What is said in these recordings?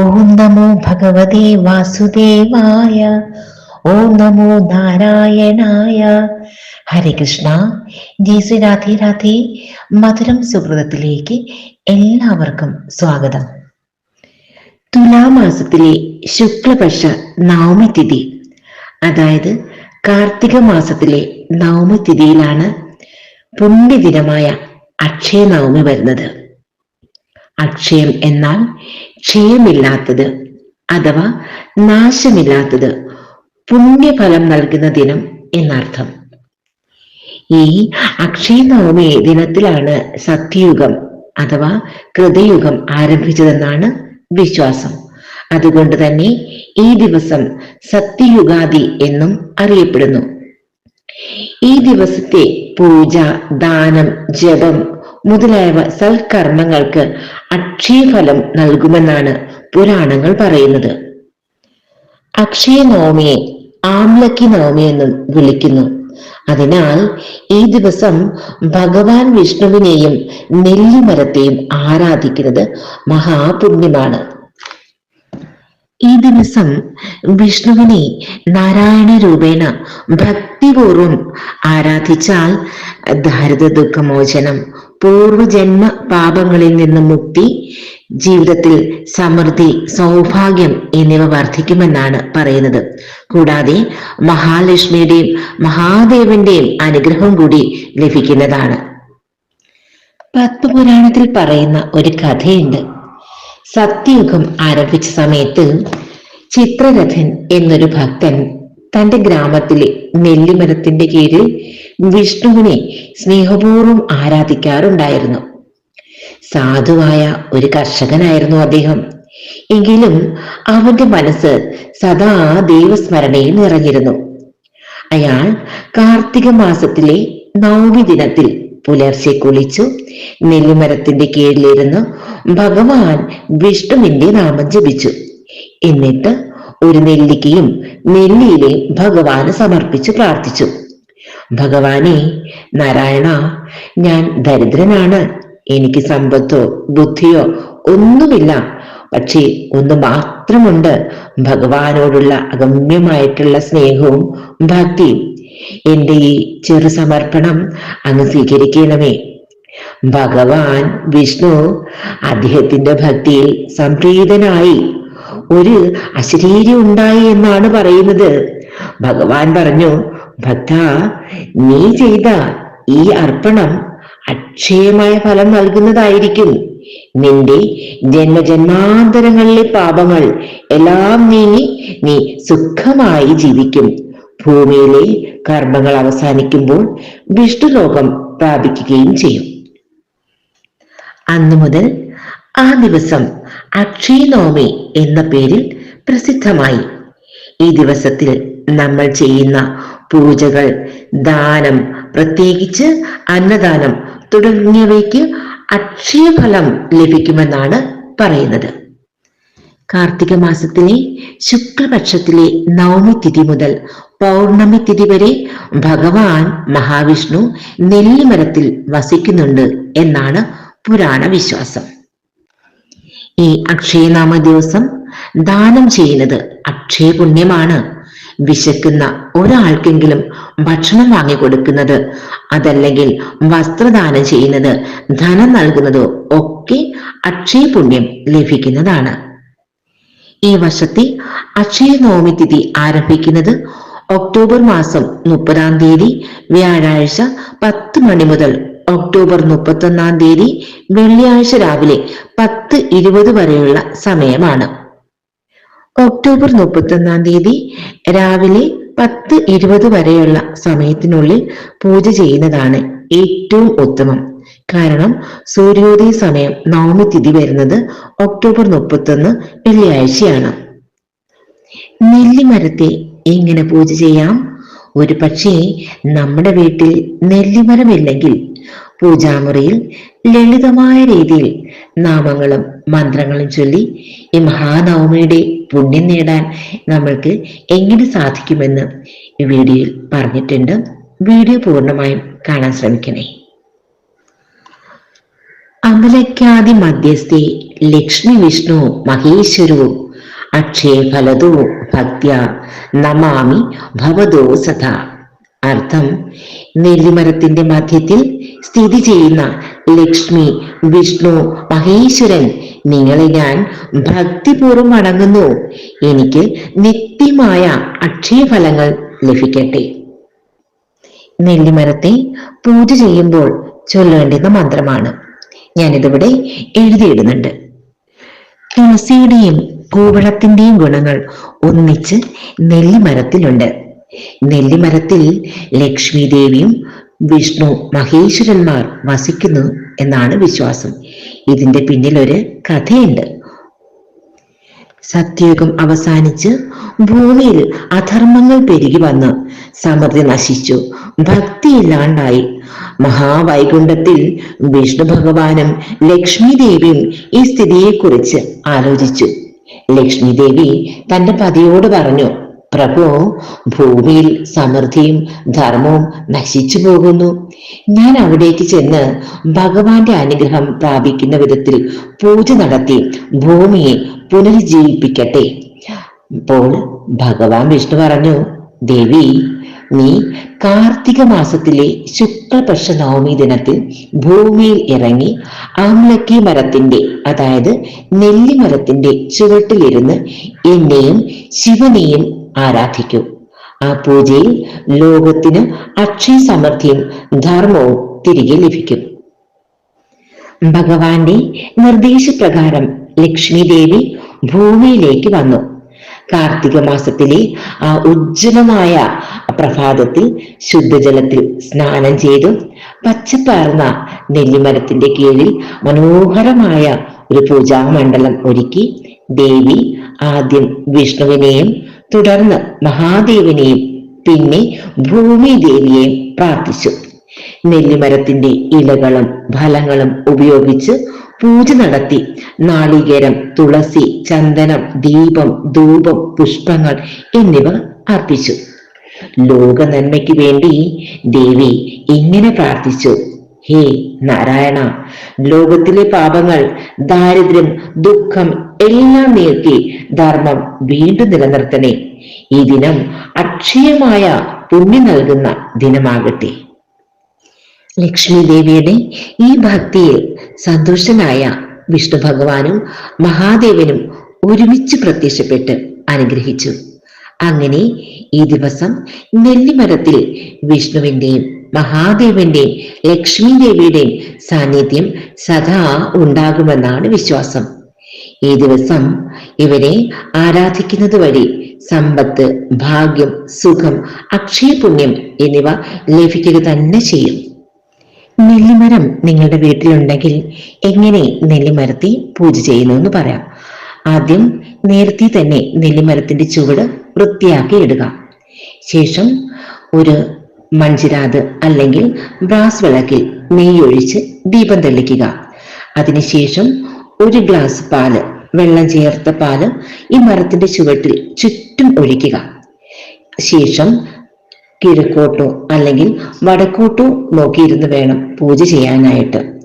ഓം നമോ ഭഗവതേ വാസുദേവായ ഓം നമോ നാരായണായ. ഹരേ കൃഷ്ണ. ജി രാധേ രാധേ. മധുരം സുഹൃതത്തിലേക്ക് എല്ലാവർക്കും സ്വാഗതം. തുലാമാസത്തിലെ ശുക്ലപക്ഷ നവമി തിഥി അതായത് കാർത്തിക മാസത്തിലെ നവമി തിഥിയിലാണ് പുണ്യദിനമായ അക്ഷയനവമി വരുന്നത്. അക്ഷയം എന്നാൽ ക്ഷയമില്ലാത്തത് അഥവാ നാശമില്ലാത്തത് പുണ്യഫലം നൽകുന്ന ദിനം എന്നർത്ഥം. ഈ അക്ഷയ നവമി ദിനത്തിലാണ് സത്യയുഗം അഥവാ കൃതയുഗം ആരംഭിച്ചതെന്നാണ് വിശ്വാസം. അതുകൊണ്ട് തന്നെ ഈ ദിവസം സത്യയുഗാദി എന്നും അറിയപ്പെടുന്നു. ഈ ദിവസത്തെ പൂജ ദാനം ജപം മുതലായവ സൽക്കർമ്മങ്ങൾക്ക് അക്ഷയഫലം നൽകുമെന്നാണ് പുരാണങ്ങൾ പറയുന്നത്. അക്ഷയ നവമിയെ ആംലക്കി നവമി എന്നും വിളിക്കുന്നു. അതിനാൽ ഈ ദിവസം ഭഗവാൻ വിഷ്ണുവിനെയും നെല്ലിമരത്തെയും ആരാധിക്കുന്നത് മഹാപുണ്യമാണ്. ഈ ദിവസം വിഷ്ണുവിനെ നാരായണ രൂപേണ ഭക്തിപൂർവം ആരാധിച്ചാൽ ദാരിദ്ര്യ ദുഃഖമോചനം പൂർവജന്മ പാപങ്ങളിൽ നിന്ന് മുക്തി ജീവിതത്തിൽ സമൃദ്ധി സൗഭാഗ്യം എന്നിവ വർദ്ധിക്കുമെന്നാണ് പറയുന്നത്. കൂടാതെ മഹാലക്ഷ്മിയുടെയും മഹാദേവന്റെയും അനുഗ്രഹം കൂടി ലഭിക്കുന്നതാണ്. പത്മപുരാണത്തിൽ പറയുന്ന ഒരു കഥയുണ്ട്. സത്യയുഗം ആരംഭിച്ച സമയത്ത് ചിത്രരഥൻ എന്നൊരു ഭക്തൻ തന്റെ ഗ്രാമത്തിലെ നെല്ലിമരത്തിന്റെ കീഴിൽ വിഷ്ണുവിനെ സ്നേഹപൂർവം ആരാധിക്കാറുണ്ടായിരുന്നു. സാധുവായ ഒരു കർഷകനായിരുന്നു അദ്ദേഹം. എങ്കിലും അവന്റെ മനസ്സ് സദാ ദൈവസ്മരണയിൽ നിറഞ്ഞിരുന്നു. അയാൾ കാർത്തിക മാസത്തിലെ നവമി ദിനത്തിൽ പുലർച്ചെ കുളിച്ചു നെല്ലിമരത്തിന്റെ കീഴിലിരുന്ന് ഭഗവാൻ വിഷ്ണുവിന്റെ നാമം ജപിച്ചു. എന്നിട്ട് ഒരു നെല്ലിക്കയും നെല്ലിയിലെ ഭഗവാന് സമർപ്പിച്ചു പ്രാർത്ഥിച്ചു. ഭഗവാനെ നാരായണ ഞാൻ ദരിദ്രനാണ്. എനിക്ക് സമ്പത്തോ ബുദ്ധിയോ ഒന്നുമില്ല. പക്ഷേ ഒന്ന് മാത്രമുണ്ട്. ഭഗവാനോടുള്ള അഗമ്യമായിട്ടുള്ള സ്നേഹവും ഭക്തിയും. എന്റെ ഈ ചെറു സമർപ്പണം അങ്ങ് സ്വീകരിക്കണമേ. ഭഗവാൻ വിഷ്ണു അദ്ദേഹത്തിന്റെ ഭക്തിയിൽ സംപ്രീതനായി. ഒരു അശരീരി ഉണ്ടായി എന്നാണ് പറയുന്നത്. ഭഗവാൻ പറഞ്ഞു ഭക്ത നീ ചെയ്ത ഈ അർപ്പണം അക്ഷയമായ ഫലം നൽകുന്നതായിരിക്കും. നിന്റെ ജന്മജന്മാന്തരങ്ങളിലെ പാപങ്ങൾ എല്ലാം നീങ്ങി നീ സുഖമായി ജീവിക്കും. ഭൂമിയിലെ കർമ്മങ്ങൾ അവസാനിക്കുമ്പോൾ വിഷ്ണുലോകം പ്രാപിക്കുകയും ചെയ്യും. അന്നു മുതൽ ആ ദിവസം അക്ഷയനോമി എന്ന പേരിൽ പ്രസിദ്ധമായി. ഈ ദിവസത്തിൽ നമ്മൾ ചെയ്യുന്ന പൂജകൾ ദാനം പ്രത്യേകിച്ച് അന്നദാനം തുടങ്ങിയവയ്ക്ക് അക്ഷയഫലം ലഭിക്കുമെന്നാണ് പറയുന്നത്. കാർത്തിക മാസത്തിലെ ശുക്ലപക്ഷത്തിലെ നവമി തിഥി മുതൽ പൗർണമി തിഥി വരെ ഭഗവാൻ മഹാവിഷ്ണു നെല്ലിമരത്തിൽ വസിക്കുന്നുണ്ട് എന്നാണ് പുരാണ വിശ്വാസം ഈ അക്ഷയനാമ ദിവസം ദാനം ചെയ്യുന്നത് അക്ഷയ പുണ്യമാണ് വിശക്കുന്ന ഒരാൾക്കെങ്കിലും ഭക്ഷണം വാങ്ങിക്കൊടുക്കുന്നത് അതല്ലെങ്കിൽ വസ്ത്രദാനം ചെയ്യുന്നത് ധനം നൽകുന്നതോ ഒക്കെ അക്ഷയ പുണ്യം ലഭിക്കുന്നതാണ്. ഈ വർഷത്തെ അക്ഷയ നവമി തിഥി ആരംഭിക്കുന്നത് ഒക്ടോബർ മാസം മുപ്പതാം തീയതി വ്യാഴാഴ്ച പത്ത് മണി മുതൽ ഒക്ടോബർ മുപ്പത്തൊന്നാം തീയതി വെള്ളിയാഴ്ച രാവിലെ പത്ത് ഇരുപത് വരെയുള്ള സമയമാണ്. ഒക്ടോബർ മുപ്പത്തൊന്നാം തീയതി രാവിലെ പത്ത് ഇരുപത് വരെയുള്ള സമയത്തിനുള്ളിൽ പൂജ ചെയ്യുന്നതാണ് ഏറ്റവും ഉത്തമം. കാരണം സൂര്യോദയ സമയം നവമി തിഥി വരുന്നത് ഒക്ടോബർ മുപ്പത്തൊന്ന് വെള്ളിയാഴ്ചയാണ്. നെല്ലിമരത്തെ എങ്ങനെ പൂജ ചെയ്യാം? ഒരു പക്ഷേ നമ്മുടെ വീട്ടിൽ നെല്ലിമരമില്ലെങ്കിൽ പൂജാമുറിയിൽ ലളിതമായ രീതിയിൽ നാമങ്ങളും മന്ത്രങ്ങളും ചൊല്ലി ഈ മഹാനവമിയുടെ പുണ്യം നേടാൻ നമ്മൾക്ക് എങ്ങനെ സാധിക്കുമെന്ന് ഈ വീഡിയോയിൽ പറഞ്ഞിട്ടുണ്ട്. വീഡിയോ പൂർണമായും കാണാൻ ശ്രമിക്കണേ. അമലക്കാതി മധ്യസ്ഥെ ലക്ഷ്മി വിഷ്ണു മഹേശ്വരവും അക്ഷയഫലതോ ഭക്യ നമാമി ഭവതോ സഥ അർത്ഥം നെല്ലിമരത്തിന്റെ മധ്യത്തിൽ സ്ഥിതി ചെയ്യുന്ന ലക്ഷ്മി വിഷ്ണു മഹേശ്വരൻ. നിങ്ങളെ ഞാൻ ഭക്തിപൂർവം അടങ്ങുന്നു എനിക്ക് നിത്യമായ അക്ഷയഫലങ്ങൾ ലഭിക്കട്ടെ. നെല്ലിമരത്തെ പൂജ ചെയ്യുമ്പോൾ ചൊല്ലേണ്ടുന്ന മന്ത്രമാണ്. ഞാനിതിവിടെ എഴുതിയിടുന്നുണ്ട്. തുളസിയുടെയും കൂവളത്തിന്റെയും ഗുണങ്ങൾ ഒന്നിച്ച് നെല്ലിമരത്തിലുണ്ട് നെല്ലിമരത്തിൽ ലക്ഷ്മി ദേവിയും വിഷ്ണു മഹേശ്വരന്മാർ വസിക്കുന്നു എന്നാണ് വിശ്വാസം. ഇതിന്റെ പിന്നിൽ ഒരു കഥയുണ്ട്. സത്യയുഗം അവസാനിച്ച് ഭൂമിയിൽ അധർമ്മങ്ങൾ പെരുകി വന്ന് സമൃദ്ധി നശിച്ചു. ഭക്തിയില്ലാണ്ടായി മഹാവൈകുണ്ഠത്തിൽ വിഷ്ണു ഭഗവാനും ലക്ഷ്മി ദേവിയും ഈ സ്ഥിതിയെക്കുറിച്ച് ആലോചിച്ചു. ലക്ഷ്മി ദേവി തന്റെ പതിയോട് പറഞ്ഞു പ്രഭു ഭൂമിയിൽ സമൃദ്ധിയും ധർമ്മവും നശിച്ചു പോകുന്നു. ഞാൻ അവിടേക്ക് ചെന്ന് ഭഗവാന്റെ അനുഗ്രഹം പ്രാപിക്കുന്ന വിധത്തിൽ പൂജ നടത്തി ഭൂമിയെ പുനരുജ്ജീവിപ്പിക്കട്ടെ. അപ്പോൾ ഭഗവാൻ വിഷ്ണു പറഞ്ഞു ദേവി നീ കാർത്തിക മാസത്തിലെ ശുക്ലപക്ഷ നവമി ദിനത്തിൽ ഭൂമിയിൽ ഇറങ്ങി ആംലക്കി മരത്തിന്റെ അതായത് നെല്ലിമരത്തിന്റെ ചുവട്ടിലിരുന്ന് എന്നെയും ശിവനെയും ആരാധിക്കൂ. ആ പൂജയിൽ ലോകത്തിന് അക്ഷയ സമൃദ്ധിയും ധർമ്മവും തിരികെ ലഭിക്കും. ഭഗവാന്റെ നിർദ്ദേശപ്രകാരം ലക്ഷ്മി ദേവി ഭൂമിയിലേക്ക് വന്നു. കാർത്തിക മാസത്തിലെ ആ ഉജ്ജ്വലമായ പ്രഭാതത്തിൽ ശുദ്ധജലത്തിൽ സ്നാനം ചെയ്തു പച്ചപ്പാർന്ന നെല്ലിമരത്തിന്റെ കീഴിൽ മനോഹരമായ ഒരു പൂജാമണ്ഡലം ഒരുക്കി ദേവി ആദ്യം വിഷ്ണുവിനെയും തുടർന്ന് മഹാദേവനെയും പിന്നെ ഭൂമി ദേവിയെയും പ്രാർത്ഥിച്ചു. നെല്ലിമരത്തിന്റെ ഇലകളും ഫലങ്ങളും ഉപയോഗിച്ച് പൂജ നടത്തി. നാളികേരം തുളസി ചന്ദനം ദീപം ധൂപം പുഷ്പങ്ങൾ എന്നിവ അർപ്പിച്ചു. ലോക നന്മയ്ക്ക് വേണ്ടി ദേവി ഇങ്ങനെ പ്രാർത്ഥിച്ചു. ഹേ നാരായണ ലോകത്തിലെ പാപങ്ങൾ ദാരിദ്ര്യം ദുഃഖം എല്ലാം നീക്കി ധർമ്മം വീണ്ടും നിലനിർത്തണേ. ഈ ദിനം അക്ഷയമായ പുണ്യം നൽകുന്ന ദിനമാകട്ടെ. ലക്ഷ്മി ദേവിയുടെ ഈ ഭക്തിയിൽ സന്തുഷ്ടനായ വിഷ്ണു ഭഗവാനും മഹാദേവനും ഒരുമിച്ച് പ്രത്യക്ഷപ്പെട്ട് അനുഗ്രഹിച്ചു. അങ്ങനെ ഈ ദിവസം നെല്ലിമരത്തിൽ വിഷ്ണുവിന്റെയും മഹാദേവന്റെയും ലക്ഷ്മി ദേവിയുടെയും സാന്നിധ്യം സദാ ഉണ്ടാകുമെന്നാണ് വിശ്വാസം. ഈ ദിവസം ഇവരെ ആരാധിക്കുന്നത് വഴി സമ്പത്ത് ഭാഗ്യം സുഖം അക്ഷയപുണ്യം എന്നിവ ലഭിക്കുക തന്നെ ചെയ്യും. നെല്ലിമരം നിങ്ങളുടെ വീട്ടിലുണ്ടെങ്കിൽ എങ്ങനെ നെല്ലിമരത്തെ പൂജ ചെയ്യുന്നു എന്ന് പറയാം. ആദ്യം നേരത്തെ തന്നെ നെല്ലിമരത്തിന്റെ ചുവട് വൃത്തിയാക്കി ഇടുക. ശേഷം ഒരു മൺചിരാത് അല്ലെങ്കിൽ ബ്രാസ് വിളക്കിൽ നെയ്യൊഴിച്ച് ദീപം തെളിക്കുക. അതിനുശേഷം ഒരു ഗ്ലാസ് പാൽ വെള്ളം ചേർത്ത പാൽ ഈ മരത്തിന്റെ ചുവട്ടിൽ ചുറ്റും ഒഴിക്കുക. ശേഷം കിഴക്കോട്ടോ അല്ലെങ്കിൽ വടക്കോട്ടോ നോക്കിയിരുന്ന് വേണം പൂജ ചെയ്യാനായിട്ട്.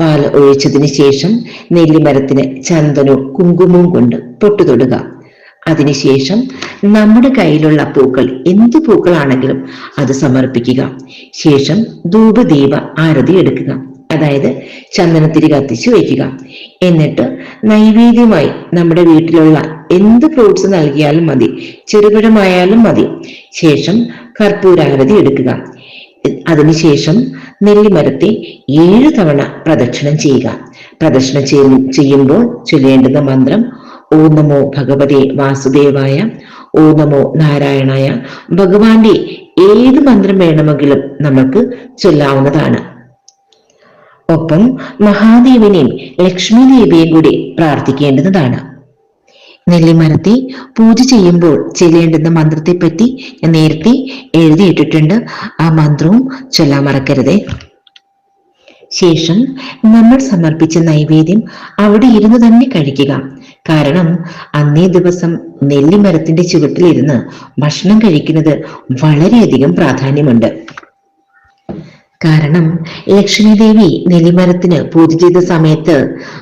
പാൽ ഒഴിച്ചതിന് ശേഷം നെല്ലിമരത്തിന് ചന്ദനവും കുങ്കുമവും കൊണ്ട് പൊട്ടുതൊടുക. അതിനുശേഷം നമ്മുടെ കയ്യിലുള്ള പൂക്കൾ എന്ത് പൂക്കളാണെങ്കിലും അത് സമർപ്പിക്കുക. ശേഷം ധൂപദീപ ആരതി എടുക്കുക. അതായത് ചന്ദനത്തിരി കത്തിച്ചു വയ്ക്കുക എന്നിട്ട് നൈവേദ്യമായി നമ്മുടെ വീട്ടിലുള്ള എന്ത് ഫ്രൂട്ട്സ് നൽകിയാലും മതി ചെറുപഴമായാലും മതി. ശേഷം കർപ്പൂരാരതി എടുക്കുക. അതിനുശേഷം നെല്ലിമരത്തെ ഏഴു തവണ പ്രദക്ഷിണം ചെയ്യുക. പ്രദക്ഷിണം ചെയ്യുമ്പോൾ ചൊല്ലേണ്ടുന്ന മന്ത്രം ഓ നമോ ഭഗവതി വാസുദേവായ ഓ നമോ നാരായണായ ഭഗവാന്റെ ഏത് മന്ത്രം വേണമെങ്കിലും നമുക്ക് ചൊല്ലാവുന്നതാണ്. ഒപ്പം മഹാദേവനെയും ലക്ഷ്മി ദേവിയെയും കൂടി പ്രാർത്ഥിക്കേണ്ടതാണ് നെല്ലിമരത്തെ പൂജ ചെയ്യുമ്പോൾ ചെല്ലേണ്ടുന്ന മന്ത്രത്തെ പറ്റി ഞാൻ നേരത്തെ എഴുതിയിട്ടിട്ടുണ്ട്. ആ മന്ത്രവും ചൊല്ലാൻ മറക്കരുതേ. ശേഷം നമ്മൾ സമർപ്പിച്ച നൈവേദ്യം അവിടെ ഇരുന്ന് തന്നെ കഴിക്കുക. കാരണം അന്നേ ദിവസം നെല്ലിമരത്തിന്റെ ചുവട്ടിലിരുന്ന് ഭക്ഷണം കഴിക്കുന്നത് വളരെയധികം പ്രാധാന്യമുണ്ട്. കാരണം ലക്ഷ്മി ദേവി നെല്ലിമരത്തിന് പൂജ ചെയ്ത സമയത്ത്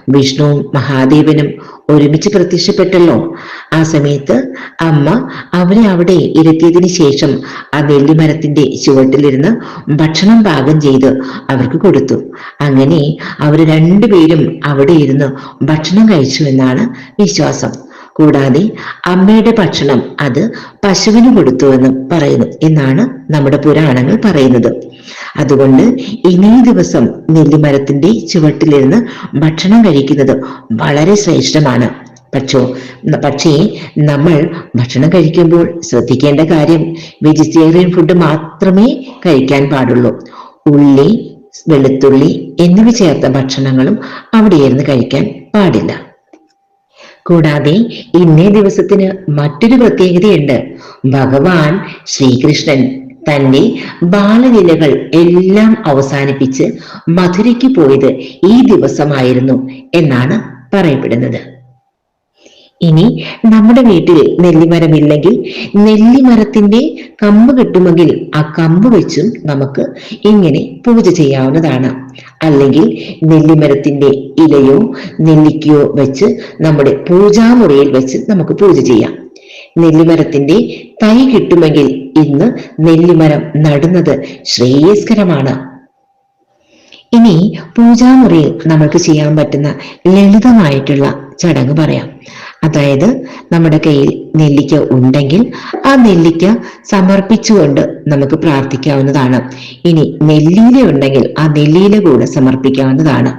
വിഷ്ണുവും മഹാദേവനും ഒരുമിച്ച് പ്രത്യക്ഷപ്പെട്ടല്ലോ. ആ സമയത്ത് അമ്മ അവനെ അവിടെ ഇരുത്തിയതിനു ശേഷം ആ നെല്ലിമരത്തിന്റെ ചുവട്ടിലിരുന്ന് ഭക്ഷണം പാകം ചെയ്ത് അവർക്ക് കൊടുത്തു. അങ്ങനെ അവർ രണ്ടുപേരും അവിടെ ഇരുന്ന് ഭക്ഷണം കഴിച്ചു എന്നാണ് വിശ്വാസം. കൂടാതെ അമ്മയുടെ ഭക്ഷണം അത് പശുവിന് കൊടുത്തുവെന്ന് പറയുന്നു എന്നാണ് നമ്മുടെ പുരാണങ്ങൾ പറയുന്നത്. അതുകൊണ്ട് ഇനീ ദിവസം നെല്ലിമരത്തിന്റെ ചുവട്ടിലിരുന്ന് ഭക്ഷണം കഴിക്കുന്നത് വളരെ ശ്രേഷ്ഠമാണ്. പക്ഷോ പക്ഷേ നമ്മൾ ഭക്ഷണം കഴിക്കുമ്പോൾ ശ്രദ്ധിക്കേണ്ട കാര്യം വെജിറ്റേറിയൻ ഫുഡ് മാത്രമേ കഴിക്കാൻ പാടുള്ളൂ. ഉള്ളി വെളുത്തുള്ളി എന്നിവ ചേർത്ത ഭക്ഷണങ്ങളും അവിടെ ഇരുന്ന് കഴിക്കാൻ പാടില്ല. കൂടാതെ ഇന്നേ ദിവസത്തിന് മറ്റൊരു പ്രത്യേകതയുണ്ട്. ഭഗവാൻ ശ്രീകൃഷ്ണൻ തന്റെ ബാലലീലകൾ എല്ലാം അവസാനിപ്പിച്ച് മധുരയ്ക്ക് പോയത് ഈ ദിവസമായിരുന്നു എന്നാണ് പറയപ്പെടുന്നത്. ഇനി നമ്മുടെ വീട്ടിൽ നെല്ലിമരമില്ലെങ്കിൽ നെല്ലിമരത്തിന്റെ കമ്പ് കിട്ടുമെങ്കിൽ ആ കമ്പ് വെച്ചും നമുക്ക് ഇങ്ങനെ പൂജ ചെയ്യാവുന്നതാണ്. അല്ലെങ്കിൽ നെല്ലിമരത്തിന്റെ ഇലയോ നെല്ലിക്കയോ വെച്ച് നമ്മുടെ പൂജാമുറിയിൽ വെച്ച് നമുക്ക് പൂജ ചെയ്യാം. നെല്ലിമരത്തിന്റെ തൈ കിട്ടുമെങ്കിൽ ഇന്ന് നെല്ലിമരം നടുന്നത് ശ്രേയസ്കരമാണ്. ഇനി പൂജാമുറിയിൽ നമുക്ക് ചെയ്യാൻ പറ്റുന്ന ലളിതമായിട്ടുള്ള ചടങ്ങ് പറയാം. അതായത് നമ്മുടെ കയ്യിൽ നെല്ലിക്ക ഉണ്ടെങ്കിൽ ആ നെല്ലിക്ക സമർപ്പിച്ചുകൊണ്ട് നമുക്ക് പ്രാർത്ഥിക്കാവുന്നതാണ്. ഇനി നെല്ലിയില ഉണ്ടെങ്കിൽ ആ നെല്ലിയില കൂടെ സമർപ്പിക്കാവുന്നതാണ്.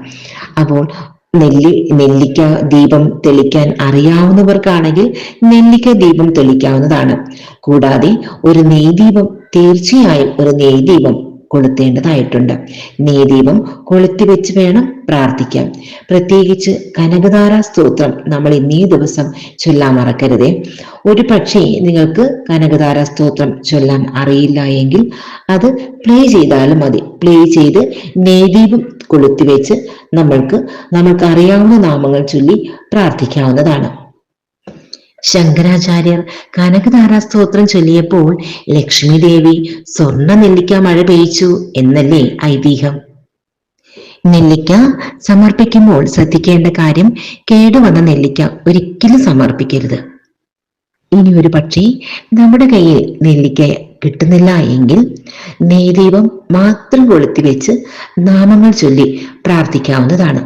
അപ്പോൾ നെല്ലി നെല്ലിക്ക ദീപം തെളിക്കാൻ അറിയാവുന്നവർക്കാണെങ്കിൽ നെല്ലിക്ക ദീപം തെളിക്കാവുന്നതാണ്. കൂടാതെ ഒരു നെയ്ദീപം തീർച്ചയായും ഒരു നെയ്ദീപം കൊളുത്തേണ്ടതായിട്ടുണ്ട്. നേദീപം കൊളുത്തി വെച്ച് വേണം പ്രാർത്ഥിക്കാം പ്രത്യേകിച്ച് കനകധാര സ്തോത്രം നമ്മൾ ഇന്നീ ദിവസം ചൊല്ലാൻ മറക്കരുതേ. ഒരു പക്ഷേ നിങ്ങൾക്ക് കനകധാര സ്തോത്രം ചൊല്ലാൻ അറിയില്ല എങ്കിൽ അത് പ്ലേ ചെയ്താലും മതി. പ്ലേ ചെയ്ത് നെയ്ദീപം കൊളുത്തിവെച്ച് നമ്മൾക്ക് നമ്മൾക്ക് അറിയാവുന്ന നാമങ്ങൾ ചൊല്ലി പ്രാർത്ഥിക്കാവുന്നതാണ്. ശങ്കരാചാര്യർ കനകധാര സ്തോത്രം ചൊല്ലിയപ്പോൾ ലക്ഷ്മി ദേവി സ്വർണ നെല്ലിക്ക മഴ പെയ്ച്ചു എന്നല്ലേ ഐതിഹ്യം. നെല്ലിക്ക സമർപ്പിക്കുമ്പോൾ ശ്രദ്ധിക്കേണ്ട കാര്യം കേടുവന്ന നെല്ലിക്ക ഒരിക്കലും സമർപ്പിക്കരുത്. ഇനി ഒരു പക്ഷേ നമ്മുടെ കയ്യിൽ നെല്ലിക്ക കിട്ടുന്നില്ല എങ്കിൽ നെയ്ദീപം മാത്രം കൊളുത്തി വെച്ച് നാമങ്ങൾ ചൊല്ലി പ്രാർത്ഥിക്കാവുന്നതാണ്.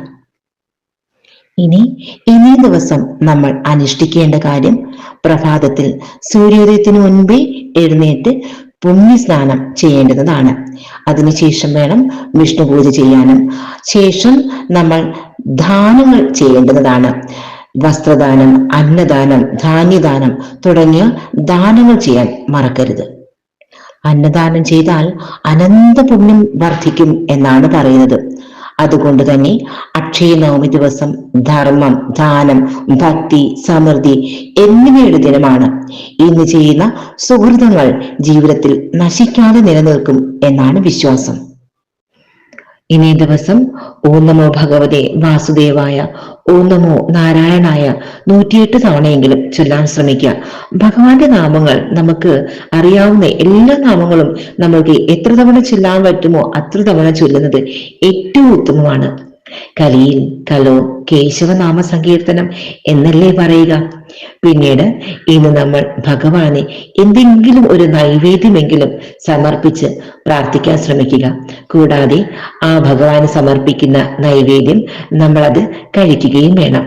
ഇനി ഇനി ദിവസം നമ്മൾ അനുഷ്ഠിക്കേണ്ട കാര്യം പ്രഭാതത്തിൽ സൂര്യോദയത്തിന് മുൻപേ എഴുന്നേറ്റ് പുണ്യസ്നാനം ചെയ്യേണ്ടതാണ്. അതിനുശേഷം വേണം വിഷ്ണു പൂജ ചെയ്യാനും. ശേഷം നമ്മൾ ദാനങ്ങൾ ചെയ്യേണ്ടതാണ്. വസ്ത്രദാനം അന്നദാനം ധാന്യദാനം തുടങ്ങിയ ദാനങ്ങൾ ചെയ്യാൻ മറക്കരുത്. അന്നദാനം ചെയ്താൽ അനന്ത പുണ്യം വർദ്ധിക്കും എന്നാണ് പറയുന്നത്. അതുകൊണ്ട് തന്നെ അക്ഷയ നവമി ദിവസം ധർമ്മം ദാനം ഭക്തി സമൃദ്ധി എന്നിവയുടെ ദിനമാണ്. ഇന്ന് ചെയ്യുന്ന സുഹൃതങ്ങൾ ജീവിതത്തിൽ നശിക്കാതെ നിലനിൽക്കും എന്നാണ് വിശ്വാസം. ഇനി ദിവസം ഓം നമോ ഭഗവതേ വാസുദേവായ ഓം നമോ നാരായണായ നൂറ്റിയെട്ട് തവണയെങ്കിലും ചൊല്ലാൻ ശ്രമിക്കുക. ഭഗവാന്റെ നാമങ്ങൾ നമുക്ക് അറിയാവുന്ന എല്ലാ നാമങ്ങളും നമ്മൾക്ക് എത്ര തവണ ചൊല്ലാൻ പറ്റുമോ അത്ര തവണ ചൊല്ലുന്നത് ഏറ്റവും ഉത്തമമാണ്. കലിയിൽ കലോ കേശവനാമ സങ്കീർത്തനം എന്നല്ലേ പറയുക? പിന്നീട് ഇന്ന് നമ്മൾ ഭഗവാനെ എന്തെങ്കിലും ഒരു നൈവേദ്യമെങ്കിലും സമർപ്പിച്ച് പ്രാർത്ഥിക്കാൻ ശ്രമിക്കുക. കൂടാതെ ആ ഭഗവാന് സമർപ്പിക്കുന്ന നൈവേദ്യം നമ്മൾ അത് കഴിക്കുകയും വേണം.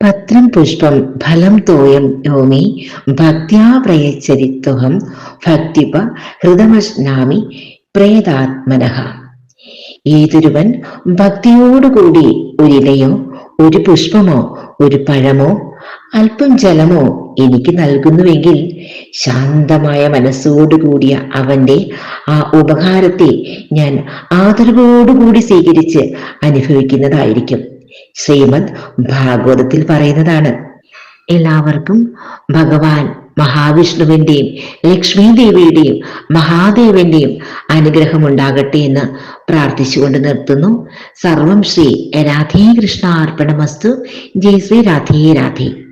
പത്രം പുഷ്പം ഫലം തോയം യോമി ഭക്ത്യാ പ്രയച്ചരിത്വഹം ഭക്തിപ ഹൃദമശ്നാമി പ്രേതാത്മനഃ. ഏതൊരുവൻ ഭക്തിയോടുകൂടി ഒരിലയോ ഒരു പുഷ്പമോ ഒരു പഴമോ അല്പം ജലമോ എനിക്ക് നൽകുന്നുവെങ്കിൽ ശാന്തമായ മനസ്സോടുകൂടിയ അവന്റെ ആ ഉപകാരത്തെ ഞാൻ ആദരവോടുകൂടി സ്വീകരിച്ച് അനുഭവിക്കുന്നതായിരിക്കും. ശ്രീമദ് ഭാഗവതത്തിൽ പറയുന്നതാണ് എല്ലാവർക്കും ഭഗവാൻ മഹാവിഷ്ണുവിന്റെയും ലക്ഷ്മി ദേവിയുടെയും മഹാദേവന്റെയും അനുഗ്രഹം ഉണ്ടാകട്ടെ എന്ന് പ്രാർത്ഥിച്ചുകൊണ്ട് നിർത്തുന്നു. സർവം ശ്രീ രാധേ കൃഷ്ണ അർപ്പണമസ്തു. ജയ് ശ്രീ രാധേ രാധേ.